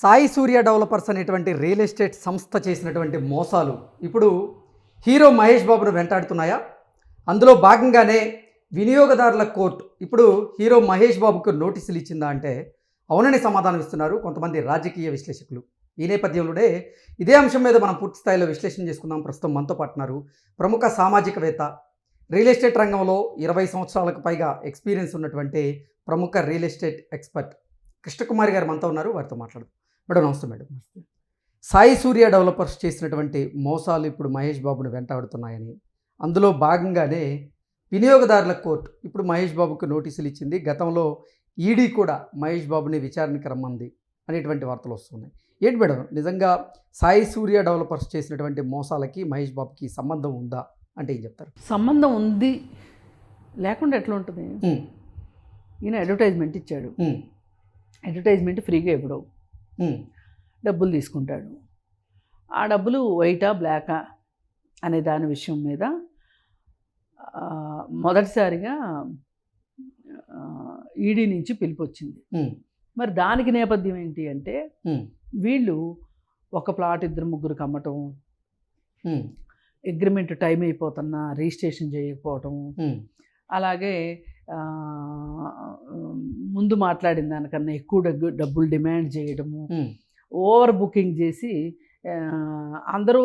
Sai Surya developers అనేటువంటి real estate సంస్థ చేసినటువంటి మోసాలు ఇప్పుడు హీరో మహేష్ బాబును వెంటాడుతున్నాయా? అందులో భాగంగానే వినియోగదారుల కోర్టు ఇప్పుడు హీరో మహేష్ బాబుకు నోటీసులు ఇచ్చిందా అంటే అవునని సమాధానం ఇస్తున్నారు కొంతమంది రాజకీయ విశ్లేషకులు. ఈ నేపథ్యంలోనే ఇదే అంశం మీద మనం పూర్తి స్థాయిలో విశ్లేషణ చేసుకుందాం. ప్రస్తుతం మనతో పాటున్నారు ప్రముఖ సామాజికవేత్త రియల్ ఎస్టేట్ రంగంలో ఇరవై సంవత్సరాలకు పైగా ఎక్స్పీరియన్స్ ఉన్నటువంటి ప్రముఖ రియల్ ఎస్టేట్ ఎక్స్పర్ట్ కృష్ణకుమారి గారు మనతో ఉన్నారు. వారితో మాట్లాడదాం మేడం నమస్తే మేడం. సాయి సూర్య డెవలపర్స్ చేసినటువంటి మోసాలు ఇప్పుడు మహేష్ బాబును వెంటాడుతున్నాయని. అందులో భాగంగానే వినియోగదారుల కోర్టు ఇప్పుడు మహేష్ బాబుకు నోటీసులు ఇచ్చింది. గతంలో ఈడీ కూడా మహేష్ బాబుని విచారణకి రమ్మంది అనేటువంటి వార్తలు వస్తున్నాయి. ఏంటి మేడం నిజంగా సాయి సూర్య డెవలపర్స్ చేసినటువంటి మోసాలకి మహేష్ బాబుకి సంబంధం ఉందా అంటే ఏం చెప్తారు? సంబంధం ఉంది. లేకుండా ఎట్లా ఉంటుంది? ఈయన అడ్వర్టైజ్మెంట్ ఇచ్చాడు. అడ్వర్టైజ్మెంట్ ఫ్రీగా ఇవ్వడం. డబ్బులు తీసుకుంటాడు. ఆ డబ్బులు వైటా బ్లాకా అనే దాని విషయం మీద మొదటిసారిగా ఈడీ నుంచి పిలుపు వచ్చింది మరి దానికి నేపథ్యం ఏంటి అంటే వీళ్ళు ఒక ప్లాట్ ఇద్దరు ముగ్గురికి అమ్మటం ఉమ్, అగ్రిమెంట్ టైం అయిపోతున్నా రిజిస్ట్రేషన్ చేయకపోవటం అలాగే ముందు మాట్లాడిన దానికన్నా ఎక్కువ డగ్గు డబ్బులు డిమాండ్ చేయడము ఓవర్ బుకింగ్ చేసి అందరూ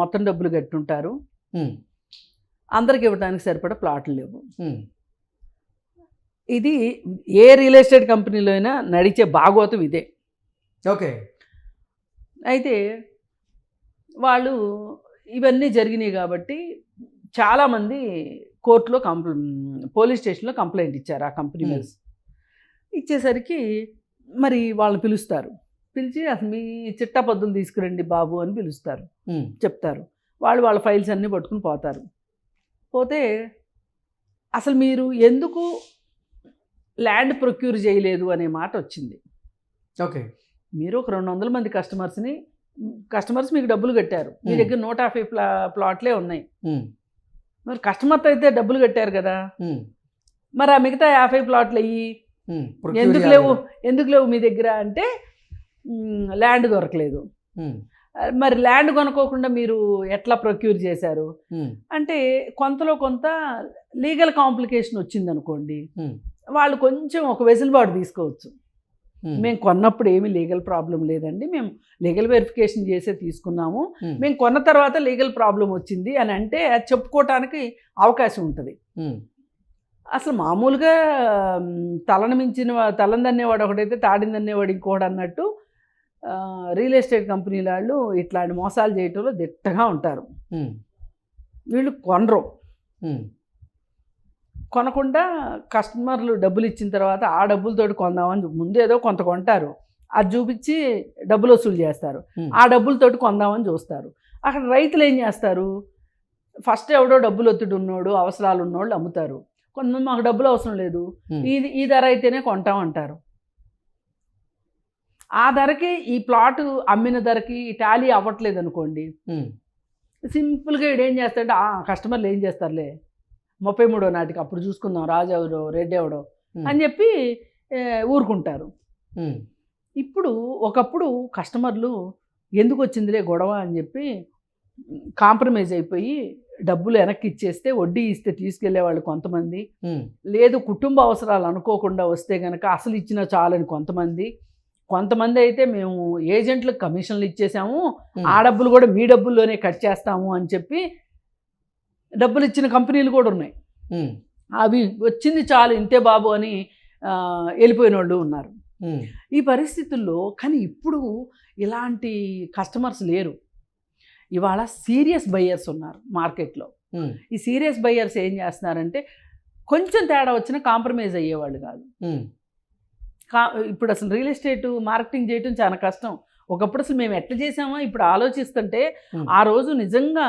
మొత్తం డబ్బులు కట్టుంటారు. అందరికి ఇవ్వడానికి సరిపడా ప్లాట్లు లేవు. ఇది ఏ రియల్ ఎస్టేట్ కంపెనీలో అయినా నడిచే భాగవతం ఇదే. ఓకే. అయితే వాళ్ళు ఇవన్నీ జరిగినాయి కాబట్టి చాలామంది కోర్టులో కంప్ల పోలీస్ స్టేషన్లో కంప్లైంట్ ఇచ్చారు ఆ కంపెనీ. మీద ఇచ్చేసరికి మరి వాళ్ళని పిలుస్తారు. పిలిచి అసలు మీ చిట్టా పద్దులు తీసుకురండి బాబు అని పిలుస్తారు. చెప్తారు. వాళ్ళు వాళ్ళ ఫైల్స్ అన్నీ పట్టుకుని పోతారు. పోతే అసలు మీరు ఎందుకు ల్యాండ్ ప్రొక్యూర్ చేయలేదు అనే మాట వచ్చింది. ఓకే. మీరు ఒక రెండు వందల మంది కస్టమర్స్ని కస్టమర్స్ మీకు డబ్బులు కట్టారు. మీ. దగ్గర నూట యాభై ప్లా ప్లాట్లే ఉన్నాయి. మరి కస్టమర్తో అయితే డబ్బులు కట్టారు కదా. మరి ఆ మిగతా యాభై ప్లాట్లు అయ్యి ఎందుకు లేవు. ఎందుకు లేవు మీ దగ్గర అంటే ల్యాండ్ దొరకలేదు. మరి ల్యాండ్ కొనుక్కోకుండా మీరు ఎట్లా ప్రొక్యూర్ చేశారు? అంటే కొంతలో కొంత లీగల్ కాంప్లికేషన్ వచ్చింది అనుకోండి ఉమ్, వాళ్ళు కొంచెం ఒక వెసులుబాటు తీసుకోవచ్చు. మేము కొన్నప్పుడు ఏమీ లీగల్ ప్రాబ్లం లేదండి. మేము లీగల్ వెరిఫికేషన్ చేసే తీసుకున్నాము. ఉమ్, మేము కొన్న తర్వాత లీగల్ ప్రాబ్లం వచ్చింది అని అంటే అది చెప్పుకోవటానికి అవకాశం ఉంటుంది. ఉమ్, అసలు మామూలుగా తలను మించిన తలను దన్నేవాడు ఒకడైతే తాడిని దన్నేవాడు ఇంకోడు అన్నట్టు రియల్ ఎస్టేట్ కంపెనీల వాళ్ళు ఇట్లాంటి మోసాలు చేయటంలో దిట్టగా ఉంటారు. వీళ్ళు కొనరు. కొనకుండా కస్టమర్లు డబ్బులు ఇచ్చిన తర్వాత ఆ డబ్బులతోటి కొందామని ముందు ఏదో కొంత కొంటారు. అది చూపించి డబ్బులు వసూలు చేస్తారు. ఆ డబ్బులతోటి కొందామని చూస్తారు. అక్కడ రైతులు ఏం చేస్తారు? ఫస్ట్ ఎవడో డబ్బులు ఒత్తిడి ఉన్నోడు అవసరాలు ఉన్నోళ్ళు అమ్ముతారు. కొంతమంది మాకు డబ్బులు అవసరం లేదు. ఇది ఈ ధర అయితేనే కొంటాం అంటారు. ఆ ధరకి ఈ ప్లాట్ అమ్మిన ధరకి టాలీ అవ్వట్లేదు అనుకోండి సింపుల్గా ఈడేం చేస్తాడంటే ఆ కస్టమర్లు ఏం చేస్తారులే? ముప్పై మూడో నాటికి అప్పుడు చూసుకుందాం రాజు ఎవడో రెడ్డి ఎవడో అని చెప్పి ఊరుకుంటారు. ఇప్పుడు ఒకప్పుడు కస్టమర్లు ఎందుకు వచ్చిందిలే గొడవ అని చెప్పి కాంప్రమైజ్ అయిపోయి డబ్బులు వెనక్కి ఇచ్చేస్తే వడ్డీ ఇస్తే తీసుకెళ్ళే వాళ్ళు కొంతమంది. లేదు కుటుంబ అవసరాలు అనుకోకుండా వస్తే కనుక అసలు ఇచ్చినా చాలని కొంతమంది. కొంతమంది అయితే మేము ఏజెంట్లకు కమిషన్లు ఇచ్చేసాము. ఆ డబ్బులు కూడా మీ డబ్బుల్లోనే కట్ చేస్తాము అని చెప్పి డబ్బులు ఇచ్చిన కంపెనీలు కూడా ఉన్నాయి. అవి వచ్చింది చాలు ఇంతే బాబు అని వెళ్ళిపోయిన వాళ్ళు ఉన్నారు. ఈ పరిస్థితుల్లో కానీ ఇప్పుడు ఇలాంటి కస్టమర్స్ లేరు. ఇవాళ సీరియస్ బయ్యర్స్ ఉన్నారు మార్కెట్లో. ఈ సీరియస్ బయ్యర్స్ ఏం చేస్తున్నారంటే కొంచెం తేడా వచ్చినా కాంప్రమైజ్ అయ్యేవాళ్ళు కాదు. కా ఇప్పుడు అసలు రియల్ ఎస్టేట్ మార్కెటింగ్ చేయడం చాలా కష్టం. ఒకప్పుడు అసలు మేము ఎట్లా చేసామో ఇప్పుడు ఆలోచిస్తుంటే. ఆ రోజు నిజంగా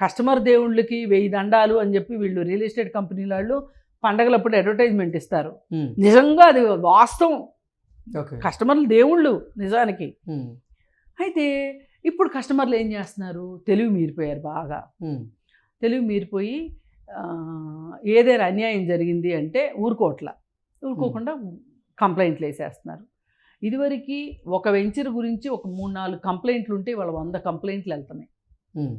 కస్టమర్ దేవుళ్ళకి వెయ్యి దండాలు అని చెప్పి వీళ్ళు రియల్ ఎస్టేట్ కంపెనీల వాళ్ళు పండగలప్పుడు అడ్వర్టైజ్మెంట్ ఇస్తారు. నిజంగా అది వాస్తవం. ఓకే. కస్టమర్లు దేవుళ్ళు నిజానికి. అయితే ఇప్పుడు కస్టమర్లు ఏం చేస్తున్నారు? తెలివి మీరిపోయారు బాగా. తెలివి మీరిపోయి ఏదైనా అన్యాయం జరిగింది అంటే ఊరుకోట్ల ఊరుకోకుండా కంప్లైంట్లు వేసేస్తున్నారు. ఇదివరకు ఒక వెంచర్ గురించి ఒక మూడు నాలుగు కంప్లైంట్లు ఉంటే వాళ్ళ వంద కంప్లైంట్లు వెళ్తున్నాయి. ఉమ్,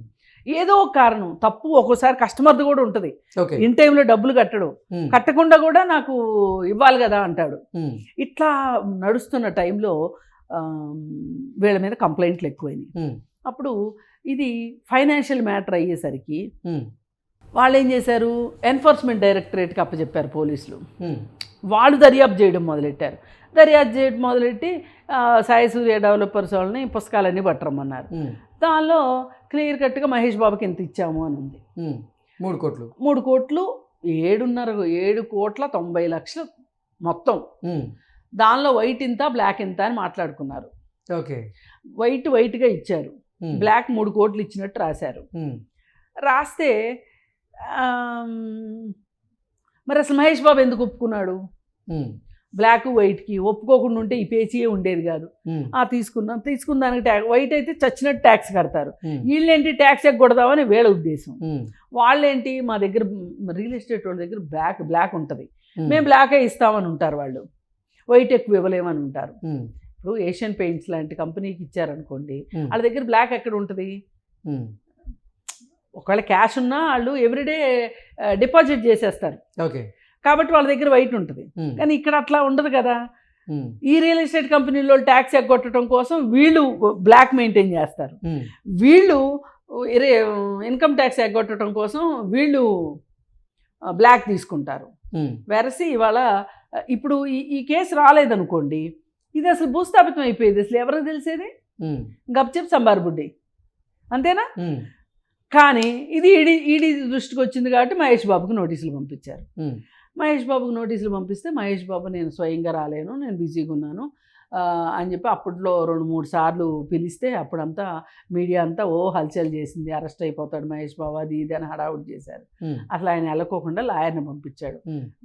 ఏదో ఒక కారణం తప్పు ఒక్కోసారి కస్టమర్ది కూడా ఉంటుంది. ఇన్ టైంలో డబ్బులు కట్టడు. ఉమ్, కట్టకుండా కూడా నాకు ఇవ్వాలి కదా అంటాడు. ఉమ్, ఇట్లా నడుస్తున్న టైంలో వీళ్ళ మీద కంప్లైంట్లు ఎక్కువైనాయి. అప్పుడు ఇది ఫైనాన్షియల్ మ్యాటర్ అయ్యేసరికి వాళ్ళు ఏం చేశారు? ఎన్ఫోర్స్మెంట్ డైరెక్టరేట్కి అప్పచెప్పారు పోలీసులు. వాళ్ళు దర్యాప్తు చేయడం మొదలెట్టారు. దర్యాప్తు చేయడం మొదలెట్టి సాయి సూర్య డెవలపర్స్ వాళ్ళని పుస్తకాలన్నీ పట్టరమ్మన్నారు. దానిలో క్లియర్ కట్గా మహేష్ బాబుకి ఎంత ఇచ్చాము అని ఉంది. మూడు కోట్లు. మూడు కోట్లు ఏడున్నర ఏడు కోట్ల తొంభై లక్షలు మొత్తం. దానిలో వైట్ ఇంత బ్లాక్ ఇంత అని మాట్లాడుకున్నారు. ఓకే. వైట్ వైట్గా ఇచ్చారు. బ్లాక్ మూడు కోట్లు ఇచ్చినట్టు రాశారు. రాస్తే మరి అసలు మహేష్ బాబు ఎందుకు ఒప్పుకున్నాడు? బ్లాక్ వైట్కి ఒప్పుకోకుండా ఉంటే ఈ పేచీయే ఉండేది కాదు. ఆ తీసుకున్నాం తీసుకున్న దానికి ట్యాక్స్ వైట్ అయితే చచ్చినట్టు ట్యాక్స్ కడతారు. వీళ్ళేంటి ట్యాక్స్ ఎగ్గొడదామని వీళ్ళ ఉద్దేశం. వాళ్ళేంటి మా దగ్గర రియల్ ఎస్టేట్ వాళ్ళ దగ్గర బ్లాక్ బ్లాక్ ఉంటుంది. మేము బ్లాకే ఇస్తామని ఉంటారు వాళ్ళు. వైట్ ఎక్కువ ఇవ్వలేమని ఉంటారు. ఇప్పుడు ఏషియన్ పెయింట్స్ లాంటి కంపెనీకి ఇచ్చారనుకోండి వాళ్ళ దగ్గర బ్లాక్ ఎక్కడ ఉంటుంది? ఒకవేళ క్యాష్ ఉన్నా వాళ్ళు ఎవ్రీడే డిపాజిట్ చేసేస్తారు. ఓకే. కాబట్టి వాళ్ళ దగ్గర వైట్ ఉంటుంది. కానీ ఇక్కడ అట్లా ఉండదు కదా. ఈ రియల్ ఎస్టేట్ కంపెనీలో ట్యాక్స్ ఎగ్గొట్టడం కోసం వీళ్ళు బ్లాక్ మెయింటైన్ చేస్తారు. వీళ్ళు ఇన్కమ్ ట్యాక్స్ ఎగ్గొట్టడం కోసం వీళ్ళు బ్లాక్ తీసుకుంటారు. వెరసి ఇవాళ ఇప్పుడు ఈ ఈ కేసు రాలేదనుకోండి ఇది అసలు భూస్థాపితం అయిపోయేది. అసలు ఎవరికి తెలిసేది? గప్చెప్ సంబార్ బుడ్డి. అంతేనా? కానీ ఇది ఈడీ ఈడీ దృష్టికి వచ్చింది కాబట్టి మహేష్ బాబుకి నోటీసులు పంపించారు. మహేష్ బాబుకి నోటీసులు పంపిస్తే మహేష్ బాబు నేను స్వయంగా రాలేను నేను బిజీగా ఉన్నాను. అని చెప్పి అప్పట్లో రెండు మూడు సార్లు పిలిస్తే అప్పుడంతా మీడియా అంతా ఓ హల్చల్ చేసింది అరెస్ట్ అయిపోతాడు మహేష్ బాబు అది ఇది అని హడావుడి చేశారు. అసలు ఆయన వెళ్ళకోకుండా లాయర్ని పంపించాడు.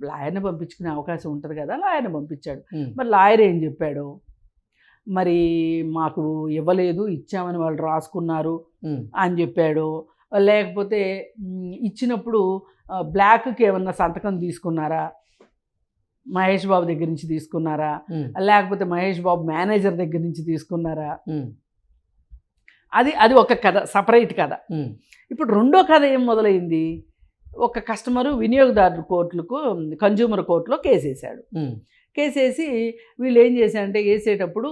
లాయర్ని పంపించుకునే అవకాశం ఉంటుంది కదా లాయర్ని పంపించాడు. మరి లాయర్ ఏం చెప్పాడు? మరి మాకు ఇవ్వలేదు ఇచ్చామని వాళ్ళు రాసుకున్నారు అని చెప్పాడు. లేకపోతే ఇచ్చినప్పుడు బ్లాక్కి ఏమన్నా సంతకం తీసుకున్నారా? మహేష్ బాబు దగ్గర నుంచి తీసుకున్నారా? లేకపోతే మహేష్ బాబు మేనేజర్ దగ్గర నుంచి తీసుకున్నారా? అది అది ఒక కథ సపరేట్ కథ. ఇప్పుడు రెండో కథ ఏం మొదలైంది? ఒక కస్టమరు వినియోగదారు కోర్టులకు కన్జ్యూమర్ కోర్టులో కేసు వేసాడు కేసు వేసి వీళ్ళు ఏం చేశారంటే వేసేటప్పుడు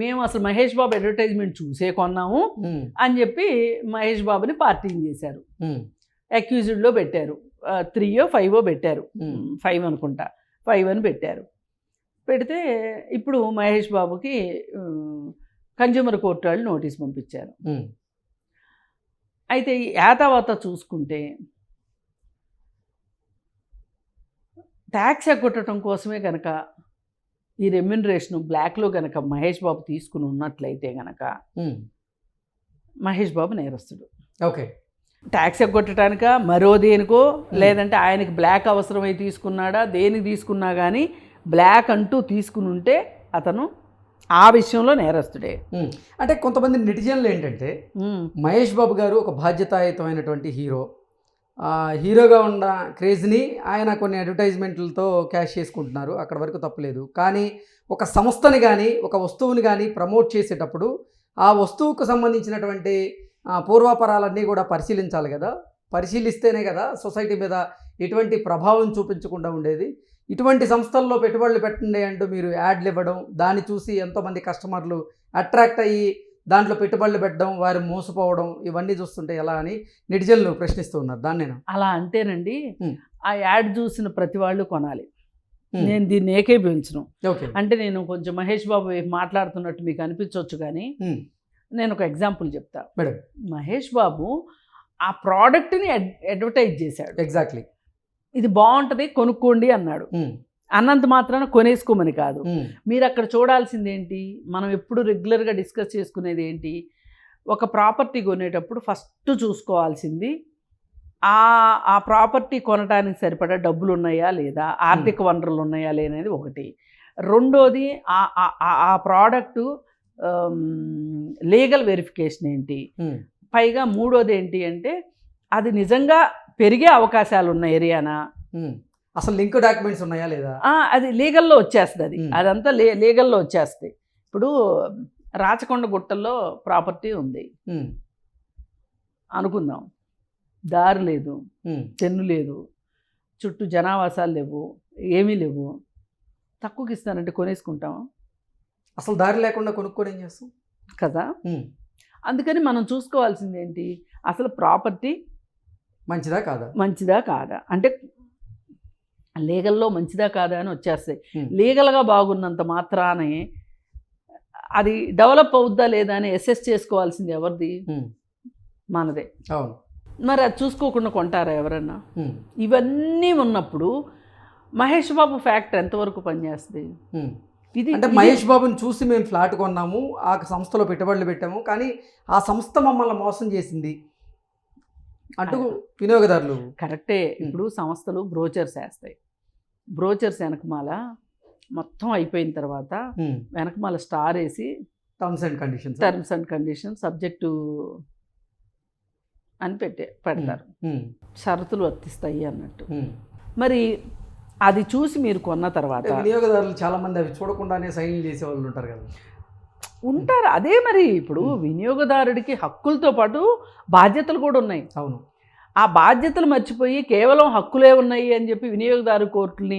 మేము అసలు మహేష్ బాబు అడ్వర్టైజ్మెంట్ చూసే కొన్నాము అని చెప్పి మహేష్ బాబుని పార్టీని చేశారు. అక్యూజ్డ్లో పెట్టారు. త్రీయో ఫైవో పెట్టారు. ఫైవ్ అనుకుంటా. ఫైవ్ అని పెట్టారు. పెడితే ఇప్పుడు మహేష్ బాబుకి కన్జ్యూమర్ కోర్టు వాళ్ళు నోటీస్ పంపించారు. అయితే యాతావాత చూసుకుంటే ట్యాక్స్ ఎగ్గొట్టడం కోసమే కనుక ఈ రెమ్యునరేషన్ బ్లాక్లో కనుక మహేష్ బాబు తీసుకుని ఉన్నట్లయితే కనుక ఉమ్, మహేష్ బాబు నేరస్తుడు. ఓకే. ట్యాక్స్ ఎగ్గొట్టడానిక మరో దేనికో? లేదంటే ఆయనకి బ్లాక్ అవసరమై తీసుకున్నాడా? దేనికి తీసుకున్నా కానీ బ్లాక్ అంటూ తీసుకుని ఉంటే అతను ఆ విషయంలో నేరస్తుడే. ఉమ్. అంటే కొంతమంది నెటిజన్లు ఏంటంటే ఉమ్, మహేష్ బాబు గారు ఒక బాధ్యతాయుతమైనటువంటి హీరో. హీరోగా ఉన్న క్రేజ్ని ఆయన కొన్ని అడ్వర్టైజ్మెంట్లతో క్యాష్ చేసుకుంటున్నారు. అక్కడ వరకు తప్పలేదు. కానీ ఒక సంస్థని కానీ ఒక వస్తువుని కానీ ప్రమోట్ చేసేటప్పుడు ఆ వస్తువుకు సంబంధించినటువంటి పూర్వాపరాలన్నీ కూడా పరిశీలించాలి కదా. పరిశీలిస్తేనే కదా సొసైటీ మీద ఎటువంటి ప్రభావం చూపించకుండా ఉండేది. ఇటువంటి సంస్థల్లో పెట్టుబడులు పెట్టండి అంటూ మీరు యాడ్లు ఇవ్వడం దాన్ని చూసి ఎంతోమంది కస్టమర్లు అట్రాక్ట్ అయ్యి దాంట్లో పెట్టుబడులు పెట్టడం వారు మోసపోవడం ఇవన్నీ చూస్తుంటే ఎలా అని నెటిజన్లు ప్రశ్నిస్తూ ఉన్నారు. దాన్ని నేను అలా అంటేనండి ఉమ్. ఆ యాడ్ చూసిన ప్రతి వాళ్ళు కొనాలి. నేను దీన్ని ఏకీభవించను. ఓకే. అంటే నేను కొంచెం మహేష్ బాబు మాట్లాడుతున్నట్టు మీకు అనిపించవచ్చు కానీ. నేను ఒక ఎగ్జాంపుల్ చెప్తా. మేడం. మహేష్ బాబు ఆ ప్రోడక్ట్ని అడ్వర్టైజ్ చేశాడు. ఎగ్జాక్ట్లీ. ఇది బాగుంటుంది కొనుక్కోండి అన్నాడు. అన్నంత మాత్రాన కొనేసుకోమని కాదు. మీరు అక్కడ చూడాల్సింది ఏంటి మనం ఎప్పుడు రెగ్యులర్గా డిస్కస్ చేసుకునేది ఏంటి ఒక ప్రాపర్టీ కొనేటప్పుడు ఫస్ట్ చూసుకోవాల్సింది ఆ ఆ ప్రాపర్టీ కొనడానికి సరిపడా డబ్బులు ఉన్నాయా లేదా ఆర్థిక వనరులు ఉన్నాయా లేనేది ఒకటి. రెండోది ఆ ప్రోడక్టు లీగల్ వెరిఫికేషన్ ఏంటి. పైగా మూడోది ఏంటి అంటే అది నిజంగా పెరిగే అవకాశాలు ఉన్న ఏరియానా. అసలు లింక్ డాక్యుమెంట్స్ ఉన్నాయా లేదా? అది లీగల్లో వచ్చేస్తుంది. అది. అదంతా లే లీగల్లో వచ్చేస్తాయి ఇప్పుడు రాచకొండ గుట్టల్లో ప్రాపర్టీ ఉంది. అనుకుందాం. దారి లేదు. తెన్ను లేదు. చుట్టూ జనావాసాలు లేవు. ఏమీ లేవు. తక్కువకి ఇస్తానంటే కొనేసుకుంటాం అసలు దారి లేకుండా కొనుక్కొని ఏం చేస్తాం? కదా? అందుకని మనం చూసుకోవాల్సింది ఏంటి? అసలు ప్రాపర్టీ మంచిదా కాదా? మంచిదా కాదా? అంటే లీగల్లో మంచిదా కాదా అని వచ్చేస్తాయి. లీగల్గా బాగున్నంత మాత్రానే అది డెవలప్ అవుద్దా లేదా అని అసెస్ చేసుకోవాల్సింది ఎవరిది? మనదే. అవును. మరి అది చూసుకోకుండా కొంటారా ఎవరన్నా? ఇవన్నీ ఉన్నప్పుడు మహేష్ బాబు ఫ్యాక్టర్ ఎంతవరకు పనిచేస్తుంది. ఇది అంటే మహేష్ బాబుని చూసి మేము ఫ్లాట్ కొన్నాము ఆ సంస్థలో పెట్టుబడులు పెట్టాము కానీ ఆ సంస్థ మమ్మల్ని మోసం చేసింది. అంటూ వినియోగదారులు. కరెక్టే. ఇప్పుడు సంస్థలు బ్రోచర్స్ వేస్తాయి. బ్రోచర్స్ వెనకమాల మొత్తం అయిపోయిన తర్వాత వెనకమాల స్టార్ వేసి terms and conditions terms and conditions subject అని పెట్టే పెడతారు. షరతులు వర్తిస్తాయి అన్నట్టు. మరి అది చూసి మీరు కొన్న తర్వాత. వినియోగదారులు చాలా మంది అవి చూడకుండానే సైన్ చేసే వాళ్ళు ఉంటారు కదా. ఉంటారు. అదే మరి ఇప్పుడు వినియోగదారుడికి హక్కులతో పాటు బాధ్యతలు కూడా ఉన్నాయి. అవును. ఆ బాధ్యతలు మర్చిపోయి కేవలం హక్కులే ఉన్నాయి అని చెప్పి వినియోగదారు కోర్టుల్ని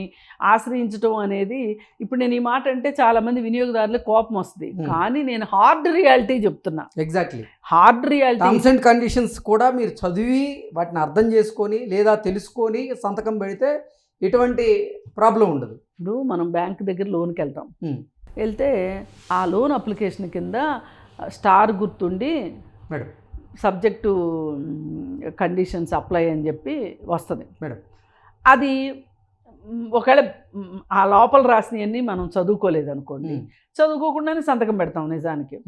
ఆశ్రయించడం అనేది ఇప్పుడు నేను ఈ మాట అంటే చాలామంది వినియోగదారులకు కోపం వస్తుంది. కానీ నేను హార్డ్ రియాలిటీ చెప్తున్నా. Exactly hard reality terms and conditions కూడా మీరు చదివి వాటిని అర్థం చేసుకొని లేదా తెలుసుకొని సంతకం పెడితే ఎటువంటి ప్రాబ్లం ఉండదు. ఇప్పుడు మనం బ్యాంక్ దగ్గర లోన్కి వెళ్తాం. వెళ్తే ఆ లోన్ అప్లికేషన్ కింద స్టార్ గుర్తుండి మేడం. సబ్జెక్టు కండిషన్స్ అప్లై అని చెప్పి వస్తుంది. మేడం. అది ఒకవేళ ఆ లోపల రాసినవన్నీ మనం చదువుకోలేదు అనుకోండి చదువుకోకుండానే సంతకం పెడతాం నిజానికి.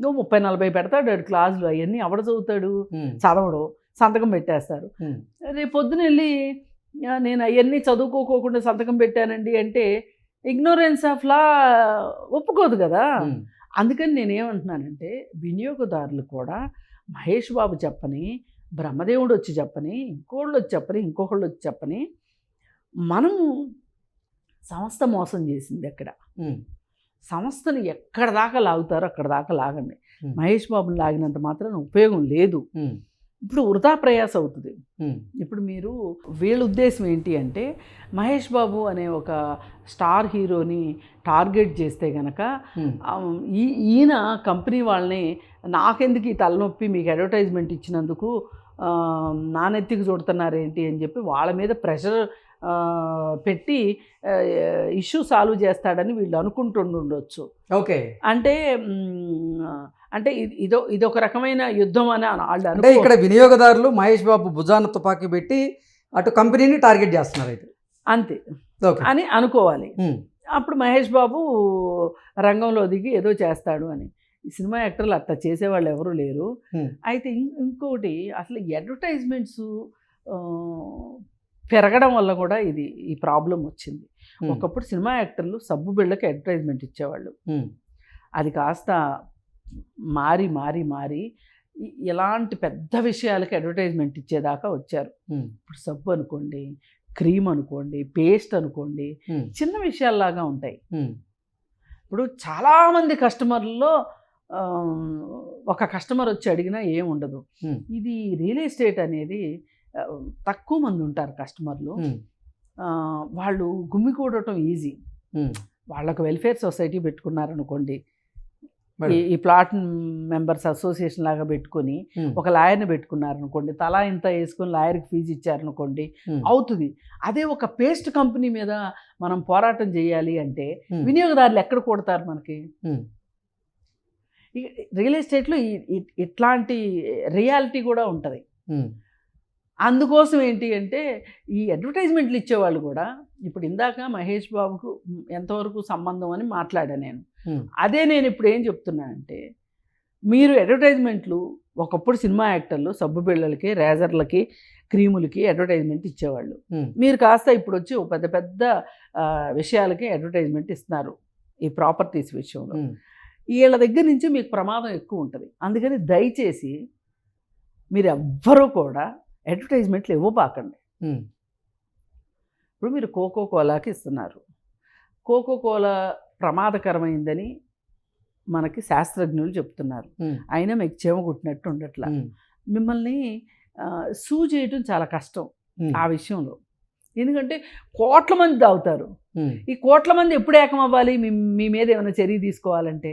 నువ్వు ముప్పై నలభై పెడతాడు క్లాసులు అవన్నీ ఎవడ చదువుతాడు? చదవడు సంతకం పెట్టేస్తారు. రేపు పొద్దున వెళ్ళి "ఆ, నేను అవన్నీ చదువుకోకోకుండా సంతకం పెట్టానండి అంటే ఇగ్నోరెన్స్ ఆఫ్ లా ఒప్పుకోదు కదా. అందుకని నేనేమంటున్నానంటే వినియోగదారులు కూడా మహేష్ బాబు చెప్పని బ్రహ్మదేవుడు వచ్చి చెప్పని ఇంకోళ్ళు వచ్చి చెప్పని ఇంకొకళ్ళు వచ్చి చెప్పని మనము సంస్థ మోసం చేసింది ఎక్కడ? ఉమ్, సంస్థను ఎక్కడ దాకా లాగుతారో అక్కడ దాకా లాగండి. మహేష్ బాబుని లాగినంత మాత్రం ఉపయోగం లేదు. ఇప్పుడు వృధా ప్రయాస అవుతుంది. ఇప్పుడు మీరు వీళ్ళ ఉద్దేశం ఏంటి అంటే మహేష్ బాబు అనే ఒక స్టార్ హీరోని టార్గెట్ చేస్తే గనక ఈ ఈయన కంపెనీ వాళ్ళని నాకెందుకు ఈ తలనొప్పి మీకు అడ్వర్టైజ్మెంట్ ఇచ్చినందుకు ఆ, నా నెత్తికి చూడుతున్నారేంటి అని చెప్పి వాళ్ళ మీద ప్రెషర్ పెట్టి ఇష్యూ సాల్వ్ చేస్తాడని వీళ్ళు అనుకుంటుండొచ్చు. ఓకే. అంటే అంటే ఇది- ఇదో ఇదొక రకమైన యుద్ధం అని వాళ్ళు అంటే ఇక్కడ వినియోగదారులు మహేష్ బాబు భుజాన తుపాకీ పెట్టి అటు కంపెనీని టార్గెట్ చేస్తున్నారు అయితే. అంతే. ఓకే. అని అనుకోవాలి. అప్పుడు మహేష్ బాబు రంగంలో దిగి ఏదో చేస్తాడు అని. ఈ సినిమా యాక్టర్లు అట్లా చేసేవాళ్ళు ఎవరు లేరు. అయితే ఇంకోటి అసలు అడ్వర్టైజ్మెంట్స్ పెరగడం వల్ల కూడా ఇది ఈ ప్రాబ్లం వచ్చింది. ఒకప్పుడు సినిమా యాక్టర్లు సబ్బు బిళ్ళకి అడ్వర్టైజ్మెంట్ ఇచ్చేవాళ్ళు. అది కాస్త మారి మారి మారి ఇలాంటి పెద్ద విషయాలకి అడ్వర్టైజ్మెంట్ ఇచ్చేదాకా వచ్చారు. ఇప్పుడు సబ్బు అనుకోండి క్రీమ్ అనుకోండి పేస్ట్ అనుకోండి చిన్న విషయాల్లాగా ఉంటాయి. ఇప్పుడు చాలామంది కస్టమర్లలో ఒక కస్టమర్ వచ్చి అడిగినా ఏం ఉండదు. ఇది రియల్ ఎస్టేట్ అనేది తక్కువ మంది ఉంటారు కస్టమర్లు. వాళ్ళు గుమ్మికూడటం ఈజీ. వాళ్ళకు వెల్ఫేర్ సొసైటీ పెట్టుకున్నారనుకోండి. ఈ ప్లాట్ మెంబర్స్ అసోసియేషన్ లాగా పెట్టుకొని ఒక లాయర్ని పెట్టుకున్నారనుకోండి తలా ఇంత వేసుకొని లాయర్కి ఫీజు ఇచ్చారనుకోండి అవుతుంది. అదే ఒక పేస్ట్ కంపెనీ మీద మనం పోరాటం చేయాలి అంటే వినియోగదారులు ఎక్కడ కొడతారు మనకి? రియల్ ఎస్టేట్లో ఇట్లాంటి రియాలిటీ కూడా ఉంటుంది. అందుకోసం ఏంటి అంటే ఈ అడ్వర్టైజ్మెంట్లు ఇచ్చేవాళ్ళు కూడా ఇప్పుడు ఇందాక మహేష్ బాబుకు ఎంతవరకు సంబంధం అని మాట్లాడా నేను. అదే నేను ఇప్పుడు ఏం చెప్తున్నానంటే మీరు అడ్వర్టైజ్మెంట్లు ఒకప్పుడు సినిమా యాక్టర్లు సబ్బు బిళ్ళలకి రేజర్లకి క్రీములకి అడ్వర్టైజ్మెంట్ ఇచ్చేవాళ్ళు. మీరు కాస్త ఇప్పుడు వచ్చి పెద్ద పెద్ద విషయాలకి అడ్వర్టైజ్మెంట్ ఇస్తున్నారు ఈ ప్రాపర్టీస్ విషయంలో. వీళ్ళ దగ్గర నుంచి మీకు ప్రమాదం ఎక్కువ ఉంటుంది. అందుకని దయచేసి మీరు ఎవ్వరూ కూడా అడ్వర్టైజ్మెంట్లు ఇవ్వబాకండి. ఇప్పుడు మీరు కోకో కోలాకి ఇస్తున్నారు. కోకో కోలా ప్రమాదకరమైందని మనకి శాస్త్రజ్ఞులు చెప్తున్నారు. అయినా మీకు చేమ కుట్టినట్టు ఉండట్లా. మిమ్మల్ని సూ చేయటం చాలా కష్టం ఆ విషయంలో. ఎందుకంటే కోట్ల మంది తాగుతారు. ఈ కోట్ల మంది ఎప్పుడు ఏకం అవ్వాలి? మీ మీ మీద ఏమైనా చర్య తీసుకోవాలంటే?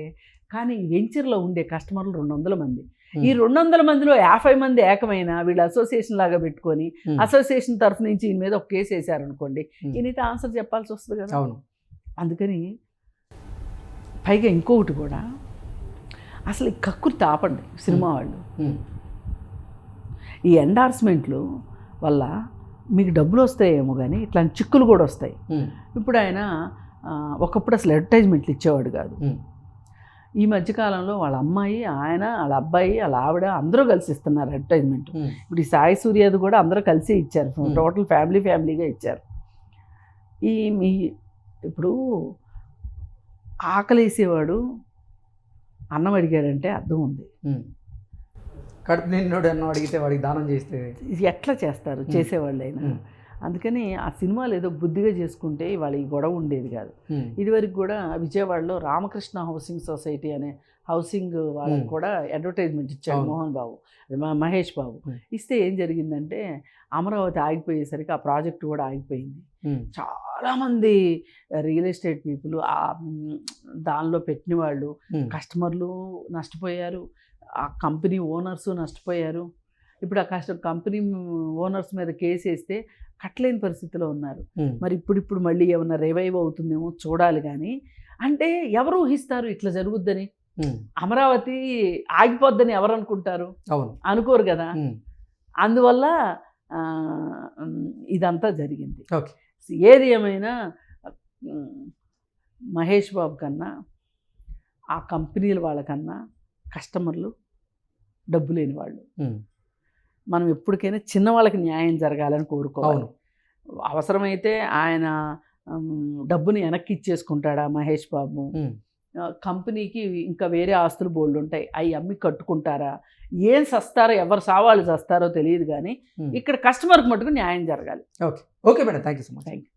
కానీ వెంచర్లో ఉండే కస్టమర్లు రెండు వందల మంది. ఈ రెండు వందల మందిలో యాభై మంది ఏకమైన వీళ్ళు అసోసియేషన్ లాగా పెట్టుకొని అసోసియేషన్ తరఫు నుంచి ఈయన మీద ఒక కేసు వేశారనుకోండి. ఈయనైతే ఆన్సర్ చెప్పాల్సి వస్తుంది కదా. అవును. అందుకని పైగా ఇంకొకటి కూడా అసలు ఈ కక్కురు తాపండి సినిమా వాళ్ళు. ఈ ఎండార్స్మెంట్లు వల్ల మీకు డబ్బులు వస్తాయేమో కానీ ఇట్లాంటి చిక్కులు కూడా వస్తాయి. ఇప్పుడు ఆయన ఒకప్పుడు అసలు అడ్వర్టైజ్మెంట్లు ఇచ్చేవాడు కాదు. ఈ మధ్యకాలంలో వాళ్ళ అమ్మాయి ఆయన వాళ్ళ అబ్బాయి వాళ్ళ ఆవిడ అందరూ కలిసి ఇస్తున్నారు అడ్వర్టైజ్మెంట్ ఇప్పుడు ఈ సాయి సూర్యది కూడా అందరూ కలిసి ఇచ్చారు. టోటల్ ఫ్యామిలీ ఫ్యామిలీగా ఇచ్చారు. ఈ మీ ఇప్పుడు ఆకలేసేవాడు అన్నం అడిగాడంటే అర్థం ఉంది. కడుపు నిన్నోడు అన్న అడిగితే వాడికి దానం చేస్తే? ఇది ఎట్లా చేస్తారు? చేసేవాళ్ళైనా. ఉమ్, అందుకని ఆ సినిమాలు ఏదో బుద్ధిగా చేసుకుంటే ఇవాళ ఈ గొడవ ఉండేది కాదు. ఇదివరకు కూడా విజయవాడలో రామకృష్ణ హౌసింగ్ సొసైటీ అనే హౌసింగ్ వాళ్ళకి. కూడా అడ్వర్టైజ్మెంట్ ఇచ్చాడు. మోహన్ బాబు మహేష్ బాబు. ఇస్తే ఏం జరిగిందంటే అమరావతి ఆగిపోయేసరికి ఆ ప్రాజెక్ట్ కూడా ఆగిపోయింది. ఉమ్, చాలామంది రియల్ ఎస్టేట్ పీపుల్ ఆ దానిలో పెట్టిన వాళ్ళు కస్టమర్లు నష్టపోయారు ఆ కంపెనీ ఓనర్స్ నష్టపోయారు. ఇప్పుడు ఆ కష్ట కంపెనీ ఓనర్స్ మీద కేసు వేస్తే కట్టలేని పరిస్థితిలో ఉన్నారు. మరి ఇప్పుడు ఇప్పుడు మళ్ళీ ఏమన్నా రివైవ్ అవుతుందేమో చూడాలి కానీ అంటే ఎవరు ఊహిస్తారు ఇట్లా జరుగుద్దని? అమరావతి ఆగిపోద్దని ఎవరు అనుకుంటారు? అవును. అనుకోరు కదా? అందువల్ల ఇదంతా జరిగింది. ఓకే. ఏది ఏమైనా మహేష్ బాబు కన్నా ఆ కంపెనీల వాళ్ళకన్నా కస్టమర్లు డబ్బు లేని వాళ్ళు. మనం ఎప్పటికైనా చిన్న వాళ్ళకి న్యాయం జరగాలని కోరుకోవాలి. అవసరమైతే ఆయన డబ్బుని వెనక్కి ఇచ్చేసుకుంటాడా మహేష్ బాబు? కంపెనీకి ఇంకా వేరే ఆస్తులు బోల్డ్ ఉంటాయి అవి అమ్మి కట్టుకుంటారా? ఏం సస్తారో ఎవరు సావాళ్ళు చస్తారో తెలియదు కానీ. ఇక్కడ కస్టమర్కి మటుకు న్యాయం జరగాలి. Okay. Okay madam. Thank you so much. Thank you